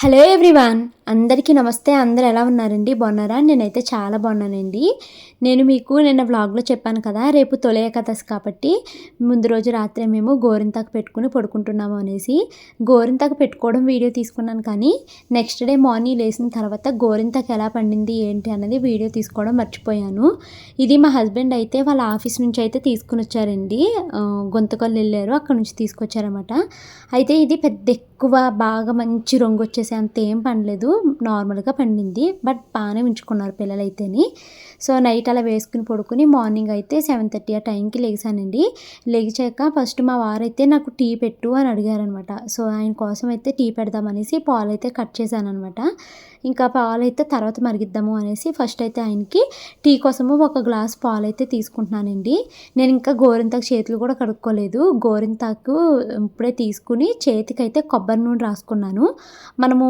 Hello everyone, అందరికీ నమస్తే అందరు ఎలా ఉన్నారండి? బాగున్నారా? నేనైతే చాలా బాగున్నానండి. నేను మీకు నిన్న వ్లాగ్లో చెప్పాను కదా రేపు తొలి ఏకాదశి కాబట్టి ముందు రోజు రాత్రి మేము గోరింతాకు పెట్టుకుని పడుకుంటున్నాము అనేసి. గోరింతాకు పెట్టుకోవడం వీడియో తీసుకున్నాను కానీ నెక్స్ట్ డే మార్నింగ్ లేచిన తర్వాత గోరింతాకు ఎలా పండింది ఏంటి అన్నది వీడియో తీసుకోవడం మర్చిపోయాను. ఇది మా హస్బెండ్ అయితే వాళ్ళ ఆఫీస్ నుంచి అయితే తీసుకుని వచ్చారండి. ఆ, గుంతకల్లు వెళ్ళారు అక్కడ నుంచి తీసుకొచ్చారన్నమాట. అయితే ఇది పెద్ద ఎక్కువ బాగా మంచి రంగు వచ్చేసి అంత ఏం పండలేదు. నార్మల్గా పండింది. బట్ బాగానే ఉంచుకున్నారు పిల్లలైతేని. సో నైట్ అలా వేసుకుని పడుకుని మార్నింగ్ అయితే సెవెన్ థర్టీ ఆ టైంకి లేచానండి లేచాక ఫస్ట్ మా వారైతే నాకు టీ పెట్టు అని అడిగారనమాట. సో ఆయన కోసం అయితే టీ పెడదామనేసి పాలు అయితే కట్ చేశాను అనమాట ఇంకా పాలు అయితే తర్వాత మరిగిద్దాము అనేసి ఫస్ట్ అయితే ఆయనకి టీ కోసము ఒక గ్లాస్ పాలు అయితే తీసుకుంటున్నానండి. నేను ఇంకా గోరింతాకు చేతులు కూడా కడుక్కోలేదు. గోరింతాకు ఇప్పుడే తీసుకుని చేతికైతే కొబ్బరి నూనె రాసుకున్నాను. మనము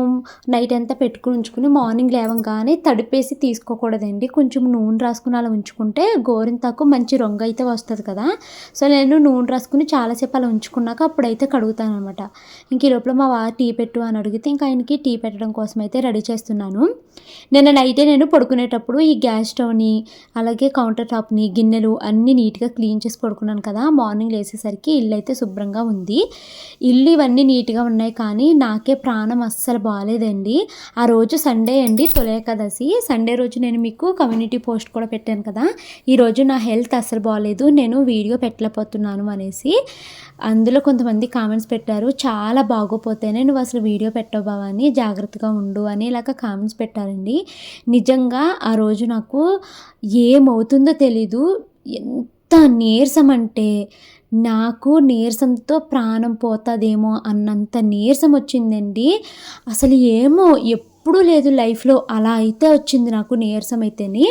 నైట్ అంతా పెట్టుకుని ఉంచుకుని మార్నింగ్ లేవంగానే తడిపేసి తీసుకోకూడదండి. కొంచెం నూనె రాసుకుని అలా ఉంచుకుంటే గోరింతాకు మంచి రంగు అయితే వస్తుంది కదా. సో నేను నూనె రాసుకుని చాలాసేపు అలా ఉంచుకున్నాక అప్పుడైతే కడుగుతాను అనమాట ఇంక ఈ లోపల మా వారు టీ పెట్టు అని అడిగితే ఇంకా ఆయనకి టీ పెట్టడం కోసం అయితే రెడీ చేస్తాను. చేస్తున్నాను. నిన్న నైటే నేను పడుకునేటప్పుడు ఈ గ్యాస్ స్టవ్ని అలాగే కౌంటర్ టాప్ని గిన్నెలు అన్నీ నీట్గా క్లీన్ చేసి పడుకున్నాను కదా. మార్నింగ్ లేచేసరికి ఇల్లు అయితే శుభ్రంగా ఉంది. ఇల్లు ఇవన్నీ నీట్గా ఉన్నాయి కానీ నాకే ప్రాణం అస్సలు బాగాలేదండి ఆ రోజు సండే అండి తొలి సండే రోజు నేను మీకు కమ్యూనిటీ పోస్ట్ కూడా పెట్టాను కదా. ఈరోజు నా హెల్త్ అస్సలు బాగాలేదు నేను వీడియో పెట్టలేకపోతున్నాను అనేసి అందులో కొంతమంది కామెంట్స్ పెట్టారు. చాలా బాగోపోతేనే నువ్వు అసలు వీడియో పెట్టవు అని జాగ్రత్తగా ఉండు అని ఇలాగ కామెంట్స్ పెట్టారండి. నిజంగా ఆ రోజు నాకు ఏమవుతుందో తెలీదు. ఎంత నీరసం అంటే నాకు నీరసంతో ప్రాణం పోతుందేమో అన్నంత నీరసం వచ్చిందండి. అసలు ఏమో ఎప్పుడూ లేదు లైఫ్లో. అలా అయితే వచ్చింది నాకు నీరసం అయితేనే.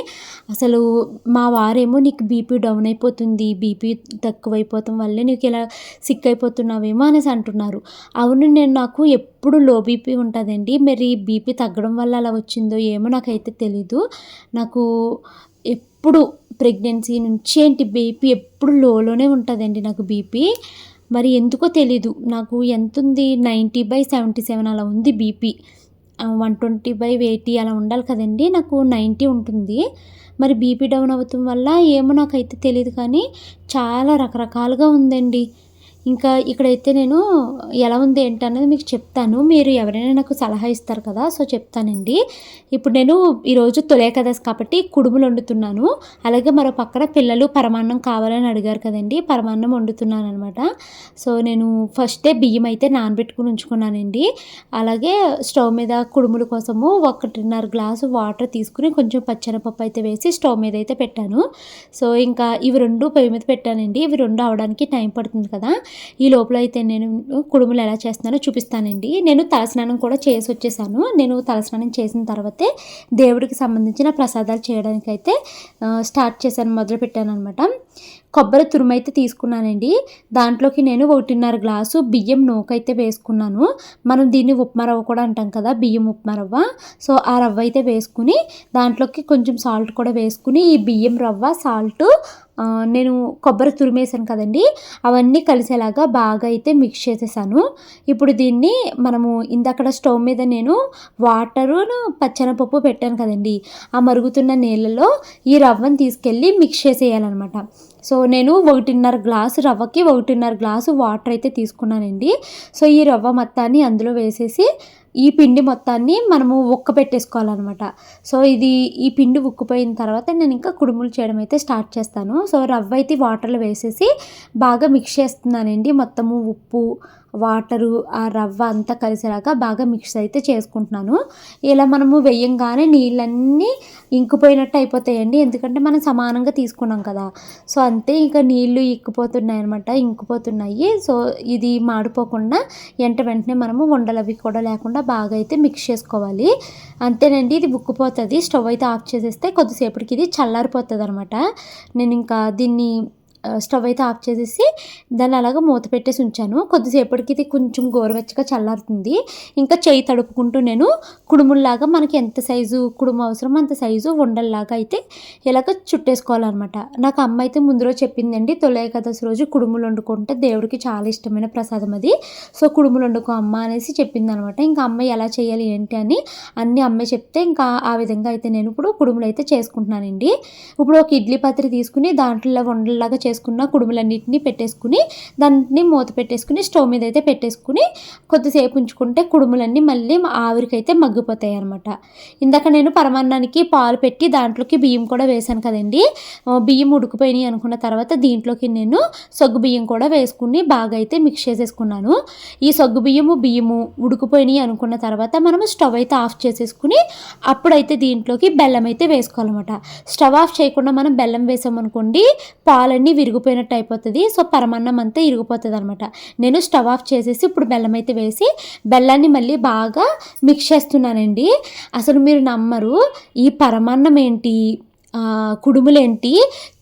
అసలు మా వారేమో నీకు బీపీ డౌన్ అయిపోతుంది బీపీ తక్కువైపోతాం వల్లే నీకు ఇలా సిక్ అయిపోతున్నావేమో అనేసి అంటున్నారు. అవును నేను నాకు ఎప్పుడు లో బీపీ ఉంటుందండి. మరి బీపీ తగ్గడం వల్ల అలా వచ్చిందో ఏమో నాకైతే తెలీదు. నాకు ఎప్పుడు ప్రెగ్నెన్సీ నుంచి ఏంటి బీపీ ఎప్పుడు లోలోనే ఉంటుందండి నాకు బీపీ. మరి ఎందుకో తెలీదు. నాకు ఎంత ఉంది నైంటీ బై సెవెంటీ సెవెన్ అలా ఉంది BP. One twenty by eighty అలా ఉండాలి కదండి. నాకు నైంటీ ఉంటుంది. మరి బీపీ డౌన్ అవ్వటం వల్ల ఏమో నాకైతే తెలియదు కానీ చాలా రకరకాలుగా ఉందండి. ఇంకా ఇక్కడైతే నేను ఎలా ఉంది ఏంటి అనేది మీకు చెప్తాను. మీరు ఎవరైనా నాకు సలహా ఇస్తారు కదా సో చెప్తానండి. ఇప్పుడు నేను ఈరోజు తొలే కదా కాబట్టి కుడుములు వండుతున్నాను. అలాగే మరో పక్కన పిల్లలు పరమాన్నం కావాలని అడిగారు కదండి పరమాన్నం వండుతున్నాను అనమాట సో నేను ఫస్టే బియ్యం అయితే నానబెట్టుకుని ఉంచుకున్నానండి. అలాగే స్టవ్ మీద కుడుముల కోసము ఒకటిన్నర గ్లాసు వాటర్ తీసుకుని కొంచెం పచ్చనపప్పు అయితే వేసి స్టవ్ మీద అయితే పెట్టాను. సో ఇంకా ఇవి రెండు పొయ్యి మీద పెట్టానండి. ఇవి రెండు అవడానికి టైం పడుతుంది కదా. ఈ లోపల అయితే నేను కుడుములు ఎలా చేస్తున్నానో చూపిస్తానండి. నేను తలస్నానం కూడా చేసి వచ్చేసాను. నేను తలస్నానం చేసిన తర్వాతే దేవుడికి సంబంధించిన ప్రసాదాలు చేయడానికి అయితే స్టార్ట్ చేశాను మొదలు పెట్టాను అనమాట కొబ్బరి తురుమైతే తీసుకున్నానండి. దాంట్లోకి నేను ఒకటిన్నర గ్లాసు బియ్యం నూకైతే వేసుకున్నాను. మనం దీన్ని ఉప్మా రవ్వ కూడా అంటాం కదా బియ్యం ఉప్మా రవ్వ. సో ఆ రవ్వ అయితే వేసుకుని దాంట్లోకి కొంచెం సాల్ట్ కూడా వేసుకుని ఈ బియ్యం రవ్వ సాల్ట్ నేను కొబ్బరి తురిమేసాను కదండి. అవన్నీ కలిసేలాగా బాగా అయితే మిక్స్ చేసేసాను. ఇప్పుడు దీన్ని మనము ఇందక్కడ స్టవ్ మీద నేను వాటరును పచ్చనపప్పు పెట్టాను కదండి. ఆ మరుగుతున్న నీళ్ళలో ఈ రవ్వను తీసుకెళ్ళి మిక్స్ చేసేయాలన్నమాట. సో నేను ఒకటిన్నర గ్లాసు రవ్వకి ఒకటిన్నర గ్లాసు వాటర్ అయితే తీసుకున్నానండి. సో ఈ రవ్వ మొత్తాన్ని అందులో వేసేసి ఈ పిండి మొత్తాన్ని మనము ఉక్క పెట్టేసుకోవాలన్నమాట. సో ఇది ఈ పిండి ఉక్కిపోయిన తర్వాత నేను ఇంకా కుడుములు చేయడం అయితే స్టార్ట్ చేస్తాను. సో రవ్వ అయితే వాటర్లో వేసేసి బాగా మిక్స్ చేస్తున్నానండి మొత్తము ఉప్పు వాటరు ఆ రవ్వ అంతా కలిసేలాగా బాగా మిక్స్ అయితే చేసుకుంటున్నాను. ఇలా మనము వేయంగానే నీళ్ళన్నీ ఇంకిపోయినట్టు అయిపోతాయండి. ఎందుకంటే మనం సమానంగా తీసుకున్నాం కదా. సో అంతే ఇంకా నీళ్ళు ఇక్కిపోతున్నాయి అనమాట ఇంకిపోతున్నాయి. సో ఇది మాడిపోకుండా వెంట వెంటనే మనము ఉండలు అవి కూడా లేకుండా బాగా అయితే మిక్స్ చేసుకోవాలి. అంతేనండి ఇది ఉక్కుపోతుంది. స్టవ్ అయితే ఆఫ్ చేసేస్తే కొద్దిసేపటికి ఇది చల్లారిపోతుంది అనమాట నేను ఇంకా దీన్ని స్టవ్ అయితే ఆఫ్ చేసేసి దాన్ని అలాగ మూత పెట్టేసి ఉంచాను. కొద్దిసేపటికి ఇది కొంచెం గోరువెచ్చగా చల్లారుతుంది. ఇంకా చేయి తడుపుకుంటూ నేను కుడుముల్లాగా మనకి ఎంత సైజు కుడుము అవసరమో అంత సైజు ఉండల్లాగా అయితే ఇలాగ చుట్టేసుకోవాలన్నమాట. నాకు అమ్మ అయితే ముందు రోజు చెప్పిందండి తొలి ఏకాదశి రోజు కుడుములు వండుకుంటే దేవుడికి చాలా ఇష్టమైన ప్రసాదం అది. సో కుడుములు వండుకో అమ్మ అనేసి చెప్పింది అనమాట ఇంకా అమ్మ ఎలా చేయాలి ఏంటి అని అన్ని అమ్మే చెప్తే ఇంకా ఆ విధంగా అయితే నేను ఇప్పుడు కుడుములు అయితే చేసుకుంటున్నానండి. ఇప్పుడు ఒక ఇడ్లీ పాత్ర తీసుకుని దాంట్లో వండలాగా చేసుకున్న కుడుములన్నింటినీ పెట్టేసుకుని దాన్ని మూత పెట్టేసుకుని స్టవ్ మీద అయితే పెట్టేసుకుని కొద్దిసేపు ఉంచుకుంటే కుడుములన్నీ మళ్ళీ ఆవిరికైతే మగ్గిపోతాయి అనమాట ఇందాక నేను పరమాన్నానికి పాలు పెట్టి దాంట్లోకి బియ్యం కూడా వేశాను కదండి. బియ్యం ఉడికిపోయినాయి అనుకున్న తర్వాత దీంట్లోకి నేను సగ్గు బియ్యం కూడా వేసుకుని బాగా అయితే మిక్స్ చేసేసుకున్నాను. ఈ సగ్గు బియ్యము బియ్యము ఉడికిపోయినాయి అనుకున్న తర్వాత మనము స్టవ్ అయితే ఆఫ్ చేసేసుకుని అప్పుడైతే దీంట్లోకి బెల్లం అయితే వేసుకోవాలన్నమాట. స్టవ్ ఆఫ్ చేయకుండా మనం బెల్లం వేసామనుకోండి పాలన్నీ విరిగిపోయినట్టు అయిపోతుంది. సో పరమాన్నం అంతా ఇరిగిపోతుంది అనమాట నేను స్టవ్ ఆఫ్ చేసేసి ఇప్పుడు బెల్లం అయితే వేసి బెల్లాన్ని మళ్ళీ బాగా మిక్స్ చేస్తున్నానండి. అసలు మీరు నమ్మరు ఈ పరమాన్నం ఏంటి? కుడుములేంటి?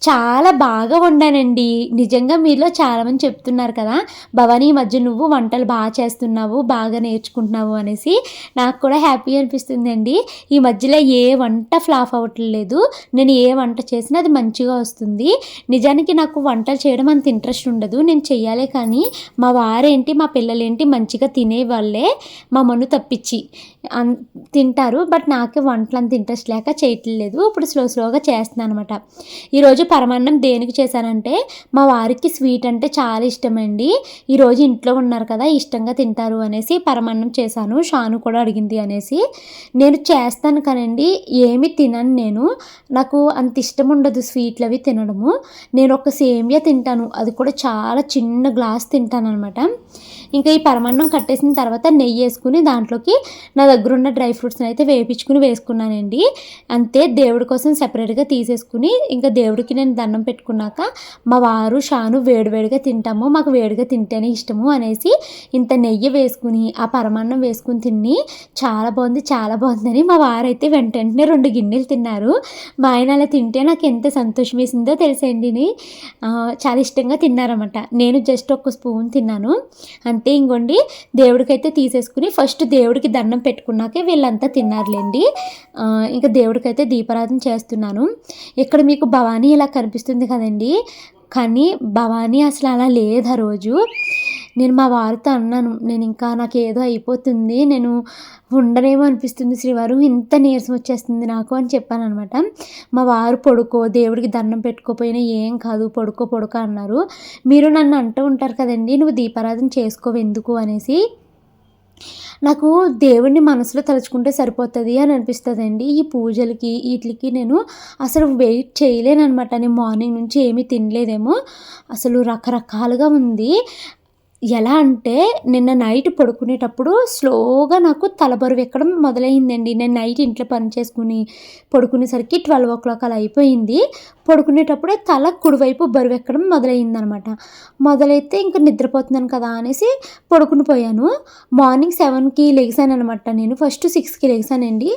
చాలా బాగా వండానండి. నిజంగా మీలో చాలామంది చెప్తున్నారు కదా భవానీ ఈ మధ్య నువ్వు వంటలు బాగా చేస్తున్నావు బాగా నేర్చుకుంటున్నావు అనేసి నాకు కూడా హ్యాపీ అనిపిస్తుందండి. ఈ మధ్యలో ఏ వంట ఫ్లాప్ అవ్వట్లేదు నేను ఏ వంట చేసినా అది మంచిగా వస్తుంది. నిజానికి నాకు వంటలు చేయడం అంత ఇంట్రెస్ట్ ఉండదు. నేను చెయ్యాలే కానీ మా వారేంటి మా పిల్లలేంటి మంచిగా తినే వాళ్ళే మా మను తప్పించి. తింటారు బట్ నాకే వంటలు అంత ఇంట్రెస్ట్ లేక చేయట్లేదు. ఇప్పుడు స్లో స్లోగా చేస్తున్నాను అనమాట ఈరోజు పరమాన్నం దేనికి చేశానంటే మా వారికి స్వీట్ అంటే చాలా ఇష్టమండి. ఈరోజు ఇంట్లో ఉన్నారు కదా ఇష్టంగా తింటారు అనేసి పరమాన్నం చేశాను. షాను కూడా అడిగింది అనేసి. నేను చేస్తాను కానండి ఏమి తినను నేను. నాకు అంత ఇష్టం ఉండదు స్వీట్లు అవి తినడము. నేను ఒక సేమియా తింటాను. అది కూడా చాలా చిన్న గ్లాస్ తింటాను అనమాట ఇంకా ఈ పరమాన్నం కట్టేసిన తర్వాత నెయ్యి వేసుకుని దాంట్లోకి నా దగ్గర ఉన్న డ్రై ఫ్రూట్స్ని అయితే వేపించుకుని వేసుకున్నానండి. అంతే దేవుడి కోసం సెపరేట్గా తీసేసుకుని ఇంకా దేవుడికి నేను దండం పెట్టుకున్నాక మా వారు షాను వేడివేడిగా తింటాము మాకు వేడిగా తింటేనే ఇష్టము అనేసి ఇంత నెయ్యి వేసుకుని ఆ పరమాన్నం వేసుకుని తిని చాలా బాగుంది చాలా బాగుందని మా వారైతే వెంట వెంటనే రెండు గిన్నెలు తిన్నారు. మా ఆయన అలా తింటే నాకు ఎంత సంతోషం వేసిందో తెలిసండి. చాలా ఇష్టంగా తిన్నారన్నమాట. నేను జస్ట్ ఒక స్పూన్ తిన్నాను. అంతే ఇంకోండి దేవుడికైతే తీసేసుకుని ఫస్ట్ దేవుడికి దండం పెట్టుకున్నాకే వీళ్ళంతా తిన్నారులేండి. ఇంకా దేవుడికైతే దీపారాధన చేస్తున్నాను. ఇక్కడ మీకు భవానీ ఇలా కనిపిస్తుంది కదండి. కానీ భవానీ అసలు అలా లేదు ఆ రోజు. నేను మా వారితో అన్నాను నేను ఇంకా నాకు ఏదో అయిపోతుంది. నేను ఉండనేమో అనిపిస్తుంది శ్రీవారు. ఇంత నీరసం వచ్చేస్తుంది నాకు అని చెప్పాను అనమాట మా వారు పడుకో దేవుడికి దండం పెట్టుకోపోయినా ఏం కాదు. పడుకో పడుకో అన్నారు. మీరు నన్ను అంటూ ఉంటారు కదండి నువ్వు దీపారాధన చేసుకోవెందుకు అనేసి. నాకు దేవుణ్ణి మనసులో తలుచుకుంటే సరిపోతుంది అని అనిపిస్తుందండి. ఈ పూజలకి వీటికి నేను అసలు వెయిట్ చేయలేనమాట నేను మార్నింగ్ నుంచి ఏమీ తినలేదేమో. అసలు రకరకాలుగా ఉంది. ఎలా అంటే నిన్న నైట్ పడుకునేటప్పుడు స్లోగా నాకు తలబరువు ఎక్కడం మొదలైందండి. నేను నైట్ ఇంట్లో పని చేసుకుని పడుకునేసరికి ట్వెల్వ్ ఓ క్లాక్ అలా అయిపోయింది. పడుకునేటప్పుడే తల కుడివైపు బరువు ఎక్కడం మొదలైందనమాట. మొదలైతే ఇంకా నిద్రపోతున్నాను కదా అనేసి పడుకుని పోయాను. మార్నింగ్ సెవెన్కి లెగిసాను అనమాట నేను. ఫస్ట్ సిక్స్కి లెగిసానండి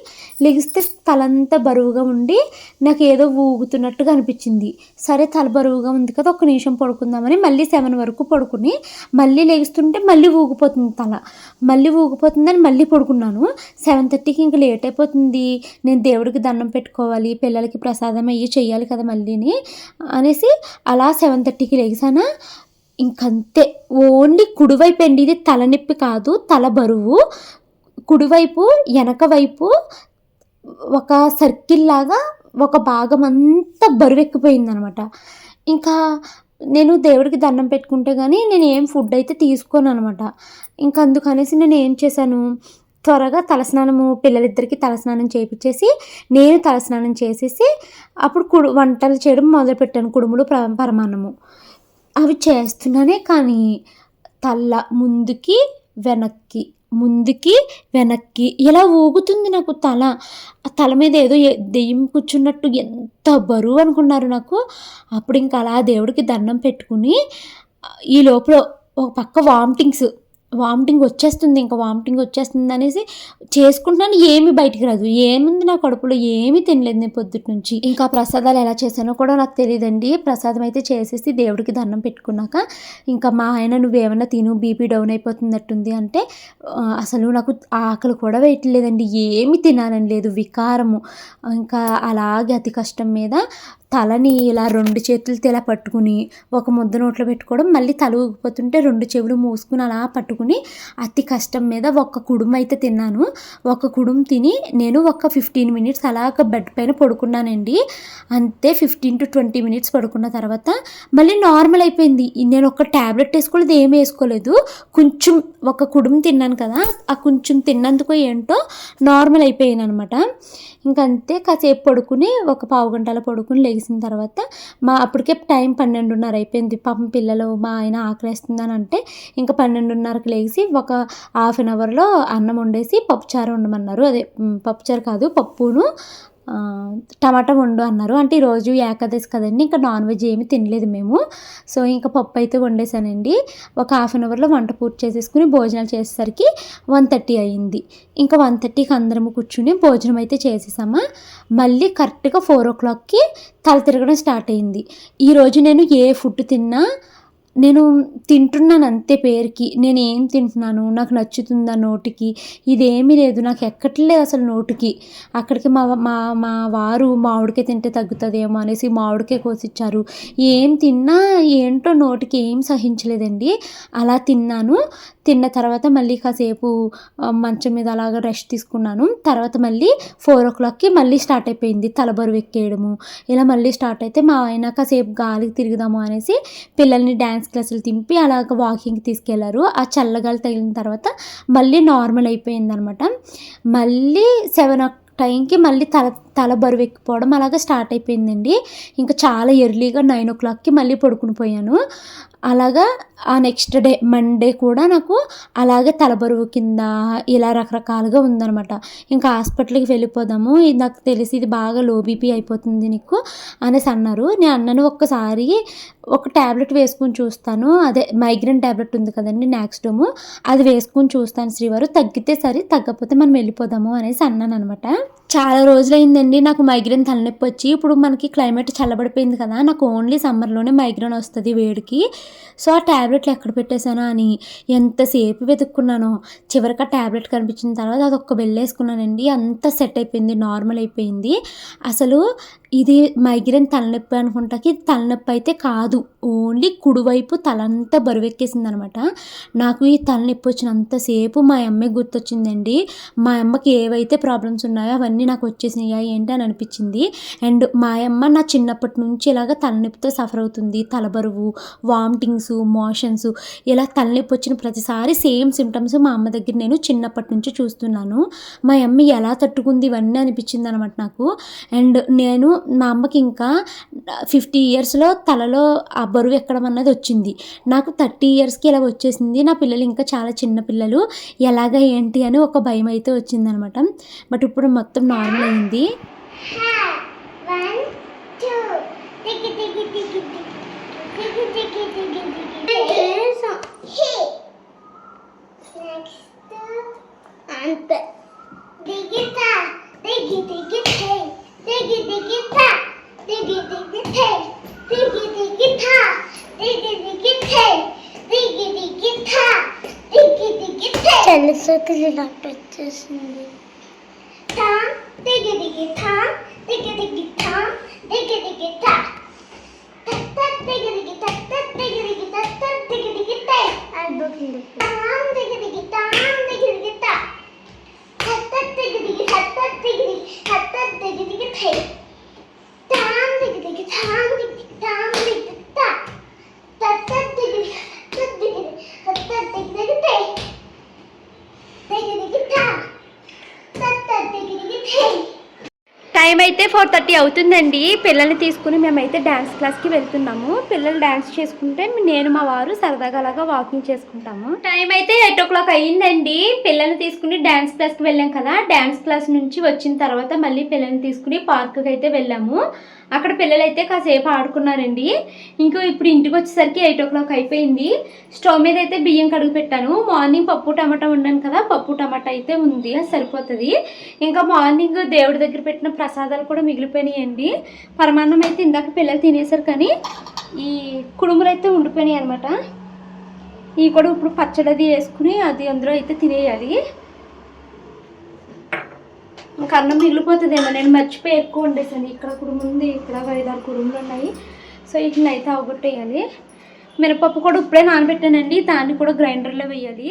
లెగిస్తే తలంతా బరువుగా ఉండి నాకు ఏదో ఊగుతున్నట్టుగా అనిపించింది. సరే తల బరువుగా ఉంది కదా ఒక నిమిషం పడుకుందామని మళ్ళీ సెవెన్ వరకు పడుకుని మళ్ళీ లెగిస్తుంటే మళ్ళీ ఊగిపోతుంది తల. మళ్ళీ ఊగిపోతుందని మళ్ళీ పడుకున్నాను. సెవెన్ థర్టీకి ఇంకా లేట్ అయిపోతుంది. నేను దేవుడికి దండం పెట్టుకోవాలి పిల్లలకి ప్రసాదం అయ్యి చేయాలి కదా మళ్ళీని అనేసి అలా సెవెన్ థర్టీకి లెగిసానా ఇంకంతే. ఓన్లీ కుడివైపు అండి ఇది తలనొప్పి కాదు తల బరువు. కుడివైపు వెనక వైపు ఒక సర్కిల్ లాగా ఒక భాగం అంతా బరువెక్కిపోయింది అనమాట ఇంకా నేను దేవుడికి దండం పెట్టుకుంటే కానీ నేను ఏం ఫుడ్ అయితే తీసుకోను అనమాట ఇంకా అందుకనేసి నేను ఏం చేశాను? త్వరగా తలస్నానము పిల్లలిద్దరికి తలస్నానం చేయించేసి నేను తలస్నానం చేసేసి అప్పుడు కుడు వంటలు చేయడం మొదలుపెట్టాను కుడుములు ప్ర పరమాన్నము. అవి చేస్తున్నానే కానీ తల్ల ముందుకి వెనక్కి ముందుకి వెనక్కి ఇలా ఊగుతుంది నాకు తల? తల మీద ఏదో దెయ్యం కూర్చున్నట్టు ఎంత బరువు అనుకున్నారు నాకు. అప్పుడు ఇంకా అలా దేవుడికి దండం పెట్టుకుని ఈ లోపల ఒక పక్క వామిటింగ్స్ వామిటింగ్ వచ్చేస్తుంది ఇంకా వామిటింగ్ వచ్చేస్తుంది అనేసి చేసుకుంటున్నాను. ఏమి బయటికి రాదు. ఏముంది నా కడుపులో? ఏమీ తినలేదు నేను పొద్దుటి నుంచి. ఇంకా ప్రసాదాలు ఎలా చేశానో కూడా నాకు తెలియదండి. ప్రసాదం అయితే చేసేసి దేవుడికి దండం పెట్టుకున్నాక ఇంకా మా ఆయన నువ్వేమన్నా తిను బీపీ డౌన్ అయిపోతున్నట్టుంది అంటే అసలు నాకు ఆకలి కూడా వేయట్లేదండి. ఏమి తినాలని లేదు. వికారము. ఇంకా అలాగే అతి కష్టం మీద తలని ఇలా రెండు చేతులతో ఇలా పట్టుకుని ఒక ముద్ద నోట్లో పెట్టుకోవడం మళ్ళీ తల ఊగిపోతుంటే రెండు చెవులు మూసుకుని అలా పట్టుకుని అతి కష్టం మీద ఒక్క కుడుం అయితే తిన్నాను. ఒక కుడుం తిని నేను ఒక ఫిఫ్టీన్ మినిట్స్ అలాగ బెడ్ పైన పడుకున్నానండి. అంతే ఫిఫ్టీన్ టు ట్వంటీ మినిట్స్ పడుకున్న తర్వాత మళ్ళీ నార్మల్ అయిపోయింది. నేను ఒక ట్యాబ్లెట్ వేసుకోలేదు ఏమి వేసుకోలేదు. కొంచెం ఒక కుడుం తిన్నాను కదా ఆ కొంచెం తిన్నందుకు ఏంటో నార్మల్ అయిపోయాను అనమాట ఇంకంతే కాసేపు పడుకుని ఒక పావు గంటలో పడుకుని లేచిన తర్వాత మా అప్పటికే టైం పన్నెండున్నర అయిపోయింది. పాపం పిల్లలు మా ఆయన ఆకలేస్తుందని అంటే ఇంకా పన్నెండున్నరకు లేచి ఒక హాఫ్ అన్ అవర్లో అన్నం వండేసి పప్పుచారు వండమన్నారు. అదే పప్పుచారు కాదు పప్పును టమాటా వండు అన్నారు. అంటే ఈరోజు ఏకాదశి కదండి ఇంకా నాన్ వెజ్ ఏమీ తినలేదు మేము. సో ఇంకా పప్పు అయితే వండేసానండి. ఒక హాఫ్ అన్ అవర్లో వంట పూర్తి చేసేసుకుని భోజనాలు చేసేసరికి వన్ థర్టీ అయింది. ఇంకా వన్ థర్టీకి అందరము కూర్చుని భోజనం అయితే చేసేసామా. మళ్ళీ కరెక్ట్గా ఫోర్ ఓ క్లాక్కి తల తిరగడం స్టార్ట్ అయింది. ఈరోజు నేను ఏ ఫుడ్ తిన్నా నేను తింటున్నాను అంతే పేరుకి. నేను ఏం తింటున్నాను? నాకు నచ్చుతుందా నోటికి? ఇదేమీ లేదు. నాకు ఎక్కట్లేదు అసలు నోటికి. అక్కడికి మా మా మా వారు మామిడికాయ తింటే తగ్గుతుందేమో అనేసి మామిడికాయ కోసిచ్చారు. ఏం తిన్నా ఏంటో నోటికి ఏం సహించలేదండి. అలా తిన్నాను. తిన్న తర్వాత మళ్ళీ కాసేపు మంచం మీద అలాగ రెస్ట్ తీసుకున్నాను. తర్వాత మళ్ళీ ఫోర్ ఓ క్లాక్కి మళ్ళీ స్టార్ట్ అయిపోయింది తలబరువు ఎక్కేయడము. ఇలా మళ్ళీ స్టార్ట్ అయితే మా ఆయన కాసేపు గాలికి తిరుగుదాము అనేసి పిల్లల్ని డ్యాన్స్ క్లాసులు తింపి అలాగ వాకింగ్కి తీసుకెళ్ళారు. ఆ చల్లగాలి తగిలిన తర్వాత మళ్ళీ నార్మల్ అయిపోయిందనమాట. మళ్ళీ సెవెన్ ఓ టైంకి మళ్ళీ తల తల బరువు ఎక్కిపోవడం అలాగా స్టార్ట్ అయిపోయిందండి. ఇంకా చాలా ఎర్లీగా నైన్ ఓ క్లాక్కి మళ్ళీ పడుకుని పోయాను. అలాగా ఆ నెక్స్ట్ డే మండే కూడా నాకు అలాగే తలబరువు కింద ఇలా రకరకాలుగా ఉందనమాట ఇంకా హాస్పిటల్కి వెళ్ళిపోదాము ఇది నాకు తెలిసి ఇది బాగా లో బీపీ అయిపోతుంది నీకు అనేసి అన్నారు. నేను అన్నను ఒక్కసారి ఒక ట్యాబ్లెట్ వేసుకుని చూస్తాను. అదే మైగ్రేన్ ట్యాబ్లెట్ ఉంది కదండి నాక్స్డోము అది వేసుకుని చూస్తాను శ్రీవారు. తగ్గితే సరే తగ్గకపోతే మనం వెళ్ళిపోదాము అనేసి అన్నాను అనమాట చాలా రోజులైందండి నాకు మైగ్రేన్ తలనొప్పి వచ్చి. ఇప్పుడు మనకి క్లైమేట్ చల్లబడిపోయింది కదా నాకు ఓన్లీ సమ్మర్లోనే మైగ్రేన్ వస్తుంది వేడికి. సో ఆ ట్యాబ్లెట్లు ఎక్కడ పెట్టేశానా అని ఎంతసేపు వెతుక్కున్నానో చివరికి ఆ ట్యాబ్లెట్ కనిపించిన తర్వాత అది ఒక్క వెళ్ళేసుకున్నానండి. అంత సెట్ అయిపోయింది నార్మల్ అయిపోయింది. అసలు ఇది మైగ్రేన్ తలనొప్పి అనుకుంటాకి తలనొప్పి అయితే కాదు. ఓన్లీ కుడివైపు తలంతా బరువెక్కేసింది అనమాట నాకు ఈ తలనొప్పి వచ్చినంతసేపు మా అమ్మే గుర్తొచ్చిందండి. మా అమ్మకి ఏవైతే ప్రాబ్లమ్స్ ఉన్నాయో అవన్నీ నాకు వచ్చేసినాయి. ఏంటి అని అనిపించింది. అండ్ మా అమ్మ నా చిన్నప్పటి నుంచి ఇలాగ తలనొప్పితో సఫర్ అవుతుంది. తలబరువు వామిటింగ్స్ మోషన్స్ ఇలా తలనొప్పి వచ్చిన ప్రతిసారి సేమ్ సిమ్టమ్స్ మా అమ్మ దగ్గర నేను చిన్నప్పటి నుంచి చూస్తున్నాను. మా అమ్మ ఎలా తట్టుకుంది ఇవన్నీ అనిపించింది అనమాట నాకు. అండ్ నేను మా అమ్మకి ఇంకా ఫిఫ్టీ ఇయర్స్లో తలలో ఆ బరువు ఎక్కడం అన్నది వచ్చింది. నాకు థర్టీ ఇయర్స్కి ఇలా వచ్చేసింది. నా పిల్లలు ఇంకా చాలా చిన్న పిల్లలు. ఎలాగ ఏంటి అని ఒక భయం అయితే వచ్చిందనమాట బట్ ఇప్పుడు మొత్తం ఇప్పుడు నార్మల్ అయింది అంతే దిగితా దిగి దిగి దిగి దిగితా దిగి దిగి దిగి దిగితా దిగి దిగి దిగి దిగితా దిగి దిగి సరస్వతి డాక్టర్ వచ్చేసింది tam, digi digi tam, digi digi tam, digi digi tam. Tak tak digi digi tak tak digi digi tak tak digi digi tak. আর দক্ষিণ দেখি tam digi digi tam digi digi tak. Tak tak digi digi tak tak digi digi tak tak digi digi tak. Tam digi digi tam digi digi tam digi digi tak. Tak tak digi digi tak tak digi digi tak tak digi digi tak. Digi digi tak. Time అయితే four thirty అవుతుందండి. పిల్లల్ని తీసుకుని మేమైతే dance క్లాస్కి వెళ్తున్నాము. పిల్లలు dance చేసుకుంటే నేను మా వారు సరదాగా అలాగా వాకింగ్ చేసుకుంటాము. టైం అయితే ఎయిట్ ఓ క్లాక్ అయ్యిందండి. పిల్లల్ని తీసుకుని డ్యాన్స్ క్లాస్కి వెళ్ళాం కదా. డ్యాన్స్ క్లాస్ నుంచి వచ్చిన తర్వాత మళ్ళీ పిల్లల్ని తీసుకుని పార్క్కి అయితే వెళ్ళాము. అక్కడ పిల్లలు అయితే కాసేపు ఆడుకున్నారండి. ఇంకా ఇప్పుడు ఇంటికి వచ్చేసరికి ఎయిట్ ఓ క్లాక్ అయిపోయింది. స్టవ్ మీద అయితే బియ్యం కడుగు పెట్టాను. మార్నింగ్ పప్పు టమాటా ఉన్నాను కదా పప్పు టమాటా అయితే ఉంది అది సరిపోతుంది. ఇంకా మార్నింగ్ దేవుడి దగ్గర పెట్టిన ప్రసాదాలు కూడా మిగిలిపోయినాయండి. పరమాన్నం అయితే ఇందాక పిల్లలు తినేశారు కానీ ఈ కుడుములు అయితే ఉండిపోయినాయి అనమాట ఈ కూడా ఇప్పుడు పచ్చడి అది వేసుకుని అది అందులో అయితే తినేయాలి. ఇంకా అన్నం మిగిలిపోతుందేమో నేను మర్చిపోయి ఎక్కువ వండేసాను. ఇక్కడ కుడుము ఉంది ఇక్కడ ఐదు ఐదారు కుడుములు ఉన్నాయి. సో వీటిని అయితే అవగొట్టేయాలి. మినపప్పు కూడా ఇప్పుడే నానబెట్టానండి. దాన్ని కూడా గ్రైండర్లో వేయాలి.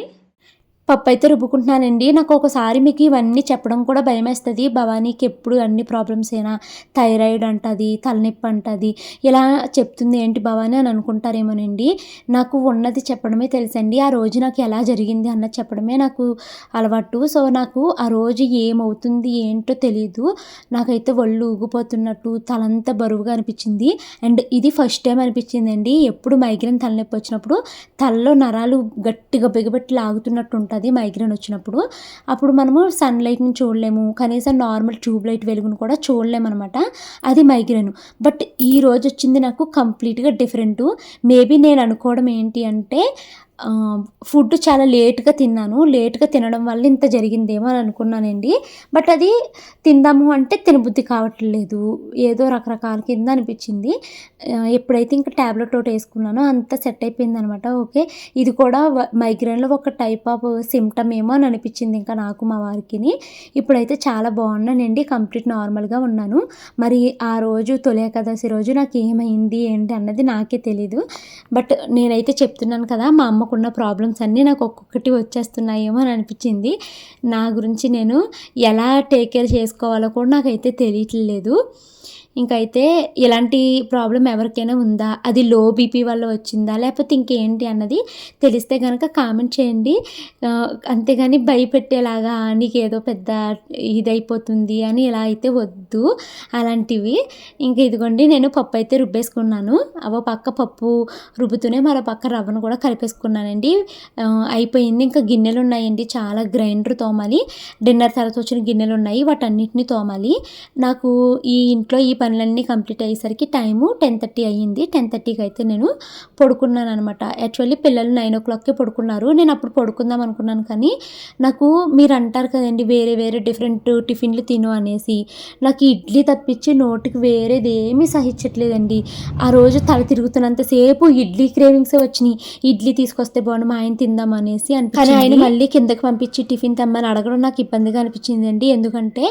పప్పు అయితే రుబ్బుకుంటున్నానండి. నాకు ఒకసారి మీకు ఇవన్నీ చెప్పడం కూడా భయమేస్తుంది. భవానీకి ఎప్పుడు అన్ని ప్రాబ్లమ్స్ అయినా థైరాయిడ్ అంటది తలనొప్పి అంటది ఇలా చెప్తుంది ఏంటి భవానీ అని అనుకుంటారేమోనండి. నాకు ఉన్నది చెప్పడమే తెలుసండి. ఆ రోజు నాకు ఎలా జరిగింది అన్నది చెప్పడమే నాకు అలవాటు. సో నాకు ఆ రోజు ఏమవుతుంది ఏంటో తెలియదు నాకైతే ఒళ్ళు ఊగిపోతున్నట్టు తలంతా బరువుగా అనిపించింది. అండ్ ఇది ఫస్ట్ టైం అనిపించిందండి. ఎప్పుడు మైగ్రేన్ తలనొప్పి వచ్చినప్పుడు తలలో నరాలు గట్టిగా బిగబెట్టి లాగుతున్నట్టు ఉంటుంది మైగ్రేన్ వచ్చినప్పుడు. అప్పుడు మనము సన్లైట్ని చూడలేము. కనీసం నార్మల్ ట్యూబ్ లైట్ వెలుగును కూడా చూడలేము అనమాట అది మైగ్రేన్. బట్ ఈ రోజు వచ్చింది నాకు కంప్లీట్గా డిఫరెంట్. మేబీ నేను అనుకోవడం ఏంటి అంటే ఫుడ్ చాలా లేట్గా తిన్నాను. లేట్గా తినడం వల్ల ఇంత జరిగిందేమో అని అనుకున్నానండి. బట్ అది తిందాము అంటే తినబుద్ధి కావట్లేదు. ఏదో రకరకాల కింద అనిపించింది. ఎప్పుడైతే ఇంకా ట్యాబ్లెట్ ఒకటి వేసుకున్నానో అంత సెట్ అయిపోయింది అనమాట ఓకే. ఇది కూడా మైగ్రేన్లో ఒక టైప్ ఆఫ్ సిమ్టమ్ ఏమో అని అనిపించింది ఇంకా నాకు మా వారికి ఇప్పుడైతే చాలా బాగున్నానండి. కంప్లీట్ నార్మల్గా ఉన్నాను. మరి ఆ రోజు తొలి ఏకాదశి రోజు నాకు ఏమైంది ఏంటి అన్నది నాకే తెలీదు. బట్ నేనైతే చెప్తున్నాను కదా మా అమ్మకున్న ప్రాబ్లమ్స్ అన్నీ నాకు ఒక్కొక్కటి వచ్చేస్తున్నాయేమో అని అనిపించింది. నా గురించి నేను ఎలా టేక్ కేర్ చేసుకోవాలో కూడా నాకైతే తెలియట్లేదు. ఇంకైతే ఇలాంటి ప్రాబ్లం ఎవరికైనా ఉందా? అది లో బీపీ వల్ల వచ్చిందా? లేకపోతే ఇంకేంటి అన్నది తెలిస్తే కనుక కామెంట్ చేయండి. అంతేగాని భయపెట్టేలాగా నీకు ఏదో పెద్ద ఇదైపోతుంది అని ఇలా అయితే వద్దు. అలాంటివి. ఇంక ఇదిగోండి నేను పప్పు అయితే రుబ్బేసుకున్నాను. అవో పక్క పప్పు రుబ్బుతూనే మరో పక్క రవ్వను కూడా కలిపేసుకున్నానండి. అయిపోయింది. ఇంకా గిన్నెలు ఉన్నాయండి. చాలా గ్రైండర్ తోమాలి. డిన్నర్ తర్వాత వచ్చిన గిన్నెలు ఉన్నాయి. వాటన్నిటిని తోమాలి. నాకు ఈ ఇంట్లో ఈ పనులన్నీ కంప్లీట్ అయ్యేసరికి టైము టెన్ థర్టీ అయ్యింది. టెన్ థర్టీకి అయితే నేను పడుకున్నాను అనమాట. యాక్చువల్లీ పిల్లలు నైన్ ఓ క్లాక్కి పడుకున్నారు. నేను అప్పుడు పడుకుందాం అనుకున్నాను కానీ నాకు మీరు అంటారు కదండి వేరే వేరే డిఫరెంట్ టిఫిన్లు తిను అనేసి. నాకు ఇడ్లీ తప్పించి నోటికి వేరేది ఏమీ సహించట్లేదండి. ఆ రోజు తల తిరుగుతున్నంతసేపు ఇడ్లీ క్రేవింగ్స్ వచ్చినాయి. ఇడ్లీ తీసుకొస్తే బాగుండు మా ఆయన తిందాం అనేసి కానీ ఆయన మళ్ళీ కిందకి పంపించి టిఫిన్ తెమ్మని అడగడం నాకు ఇబ్బందిగా అనిపించిందండి. ఎందుకంటే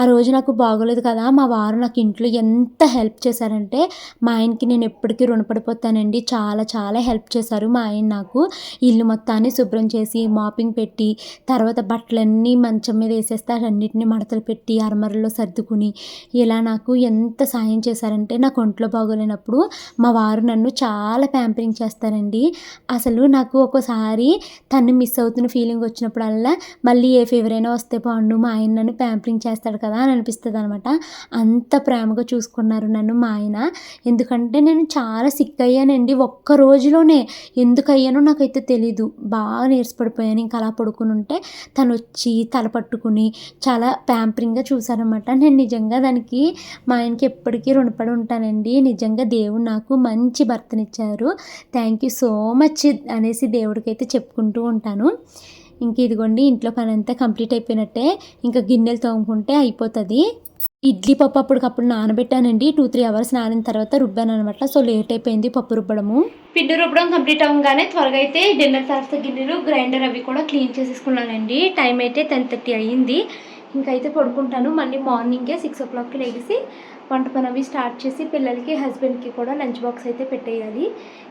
ఆ రోజు నాకు బాగోలేదు కదా మా వారు నాకు ఇంట్లో ఎంత హెల్ప్ చేశారంటే మా ఆయనకి నేను ఎప్పటికీ రుణపడిపోతానండి. చాలా చాలా హెల్ప్ చేశారు మా ఆయన నాకు. ఇల్లు మొత్తాన్ని శుభ్రం చేసి మాపింగ్ పెట్టి తర్వాత బట్టలన్నీ మంచం మీద వేసేస్తే అన్నిటిని మడతలు పెట్టి అరమరలో సర్దుకుని ఇలా నాకు ఎంత సాయం చేశారంటే నాకు ఒంట్లో బాగోలేనప్పుడు మా వారు నన్ను చాలా ప్యాంపరింగ్ చేస్తారండి. అసలు నాకు ఒక్కోసారి తను మిస్ అవుతున్న ఫీలింగ్ వచ్చినప్పుడల్లా మళ్ళీ ఏ ఫీవర్ అయినా వస్తే బాగుండు మా ఆయన నన్ను ప్యాంపరింగ్ చేస్తాడు కదా అని అనిపిస్తుంది అనమాట అంత ప్రేమగా చూసుకున్నారు నన్ను మా ఆయన. ఎందుకంటే నేను చాలా సిక్ అయ్యానండి ఒక్క రోజులోనే. ఎందుకు అయ్యానో నాకైతే తెలీదు. బాగా నీరసపడిపోయాను ఇంకా అలా పడుకుని ఉంటే తను వచ్చి తల పట్టుకుని చాలా ప్యాంపరింగ్గా చూశారనమాట నేను నిజంగా దానికి మా ఆయనకి ఎప్పటికీ రుణపడి ఉంటానండి. నిజంగా దేవుడు నాకు మంచి భర్తనిచ్చారు. థ్యాంక్ యూ సో మచ్ అనేసి దేవుడికైతే చెప్పుకుంటూ ఉంటాను. ఇంక ఇదిగోండి ఇంట్లో పని అంతా కంప్లీట్ అయిపోయినట్టే. ఇంకా గిన్నెలు తోముకుంటే అయిపోతుంది. ఇడ్లీ పప్పు అప్పటికప్పుడు నానబెట్టానండి. టూ త్రీ అవర్స్ నానిన తర్వాత రుబ్బాను అనమాట సో లేట్ అయిపోయింది పప్పు రుబ్బడము. పిండి రుబ్బడం కంప్లీట్ అవ్వగానే త్వరగా అయితే డిన్నర్ తర్వాత గిన్నెలు గ్రైండర్ అవి కూడా క్లీన్ చేసేసుకున్నానండి. టైం అయితే టెన్ థర్టీ అయ్యింది. ఇంకైతే పడుకుంటాను. మళ్ళీ మార్నింగే సిక్స్ ఓ క్లాక్కి లేచి వంట పని అవి స్టార్ట్ చేసి పిల్లలకి హస్బెండ్కి కూడా లంచ్ బాక్స్ అయితే పెట్టేయాలి.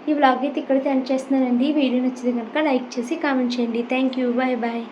ఈ వ్లాగ్ అయితే ఇక్కడితే ఎండ్ చేస్తున్నానండి. వీడియో నచ్చింది కనుక లైక్ చేసి కామెంట్ చేయండి. Thank you bye bye